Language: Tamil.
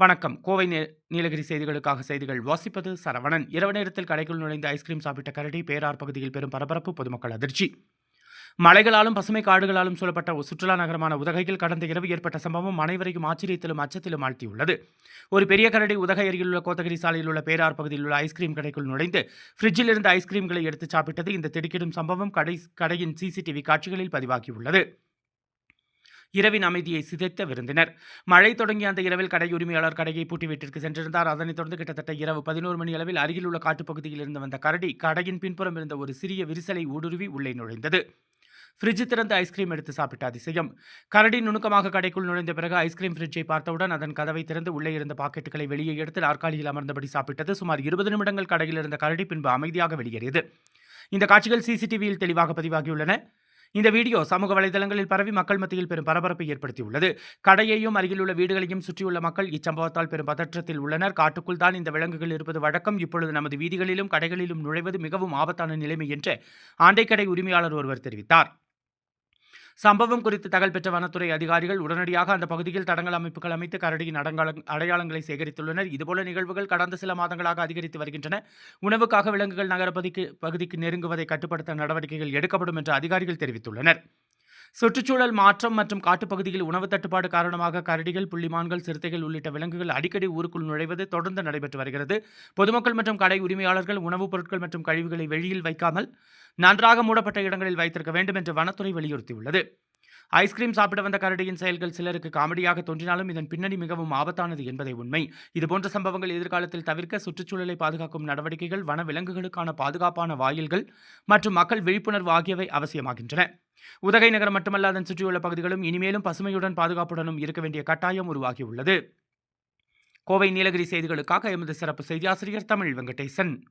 வணக்கம். கோவை நீலகிரி செய்திகளுக்காக செய்திகள் வாசிப்பது சரவணன். இரவு நேரத்தில் கடைக்குள் நுழைந்து ஐஸ்கிரீம் சாப்பிட்ட கரடி பேரார் பகுதியில் பெரும் பரபரப்பு பொதுமக்கள் அதிர்ச்சி. மலைகளாலும் பசுமை காடுகளாலும் சூழப்பட்ட ஒரு சுற்றுலா நகரமான உதகையில் கடந்த இரவு ஏற்பட்ட சம்பவம் அனைவரையும் ஆச்சரியத்திலும் அச்சத்திலும் ஆழ்த்தியுள்ளது. ஒரு பெரிய கரடி உதகை அருகில் உள்ள கோத்தகிரி சாலையில் உள்ள பேரார் பகுதியில் உள்ள ஐஸ்கிரீம் கடைக்குள் நுழைந்து ஃப்ரிட்ஜில் இருந்த ஐஸ்கிரீம்களை எடுத்து சாப்பிட்டது இந்த திடுக்கிடும் சம்பவம் கடை கடையின் சிசிடிவி காட்சிகளில் பதிவாகியுள்ளது. இரவின் அமைதியை சிதைத்த விருந்தினர். மழை தொடங்கிய அந்த இரவில் கடை உரிமையாளர் கடையை பூட்டி வீட்டிற்கு சென்றிருந்தார். அதனைத் தொடர்ந்து கிட்டத்தட்ட இரவு பதினோரு மணி அளவில் அருகில் உள்ள காட்டுப்பகுதியில் இருந்து வந்த கரடி கடையின் பின்புறம் இருந்த ஒரு சிறிய விரிசலை ஊடுருவி உள்ளே நுழைந்தது. ஃப்ரிட்ஜ் திறந்து ஐஸ்கிரீம் எடுத்து சாப்பிட்ட அதிசயம். கரடி நுணுக்கமாக கடைக்குள் நுழைந்த பிறகு ஐஸ்கிரீம் ஃப்ரிட்ஜை பார்த்தவுடன் அதன் கதவை திறந்து உள்ளே இருந்த பாக்கெட்டுகளை வெளியே எடுத்து நாற்காலியில் அமர்ந்தபடி சாப்பிட்டது. சுமார் இருபது நிமிடங்கள் கடையில் இருந்த கரடி பின்பு அமைதியாக வெளியேறியது. இந்த காட்சிகள் சிசிடிவியில் தெளிவாக பதிவாகியுள்ளன. இந்த வீடியோ சமூக வலைதளங்களில் பரவி மக்கள் மத்தியில் பெரும் பரபரப்பை ஏற்படுத்தியுள்ளது. கடையையும் அருகில் உள்ள வீடுகளையும் சுற்றியுள்ள மக்கள் இச்சம்பவத்தால் பெரும் பதற்றத்தில் உள்ளனர். காட்டுக்குள் தான் இந்த விலங்குகள் இருப்பது வழக்கம். இப்பொழுது நமது வீதிகளிலும் கடைகளிலும் நுழைவது மிகவும் ஆபத்தான நிலைமை என்று ஆண்டைக்கடை உரிமையாளர் ஒருவர் தெரிவித்தார். சம்பவம் குறித்து தகவல் பெற்ற வனத்துறை அதிகாரிகள் உடனடியாக அந்த பகுதியில் தடங்கல் அமைப்புகள் அமைத்து கரடியின் அடங்கால அடையாளங்களை சேகரித்துள்ளனர். இதுபோல நிகழ்வுகள் கடந்த சில மாதங்களாக அதிகரித்து வருகின்றன. உணவுக்காக விலங்குகள் நகரப்பகுதிக்கு பகுதிக்கு நெருங்குவதை கட்டுப்படுத்த நடவடிக்கைகள் எடுக்கப்படும் என்று அதிகாரிகள் தெரிவித்துள்ளனர். சுற்றுச்சூழல் மாற்றம் மற்றும் காட்டுப்பகுதியில் உணவு தட்டுப்பாடு காரணமாக கரடிகள் புள்ளிமான்கள் சிறுத்தைகள் உள்ளிட்ட விலங்குகள் அடிக்கடி ஊருக்குள் நுழைவது தொடர்ந்து நடைபெற்று வருகிறது. பொதுமக்கள் மற்றும் கடை உரிமையாளர்கள் உணவுப் பொருட்கள் மற்றும் கழிவுகளை வெளியில் வைக்காமல் நன்றாக மூடப்பட்ட இடங்களில் வைத்திருக்க வேண்டும் என்று வனத்துறை வலியுறுத்தியுள்ளது. ஐஸ்கிரீம் சாப்பிட வந்த கரடியின் செயல்கள் சிலருக்கு காமெடியாக தோன்றினாலும் இதன் பின்னணி மிகவும் ஆபத்தானது என்பதை உண்மை. இதுபோன்ற சம்பவங்கள் எதிர்காலத்தில் தவிர்க்க சுற்றுச்சூழலை பாதுகாக்கும் நடவடிக்கைகள் வனவிலங்குகளுக்கான பாதுகாப்பான வாயில்கள் மற்றும் மக்கள் விழிப்புணர்வு ஆகியவை அவசியமாகின்றன. உதகை நகரம் மட்டுமல்ல அதன் சுற்றியுள்ள பகுதிகளும் இனிமேலும் பசுமையுடன் பாதுகாப்புடனும் இருக்க வேண்டிய கட்டாயம் உருவாகியுள்ளது. கோவை நீலகிரி செய்திகளுக்காக எமது சிறப்பு செய்தியாசிரியர் தமிழ் வெங்கடேசன்.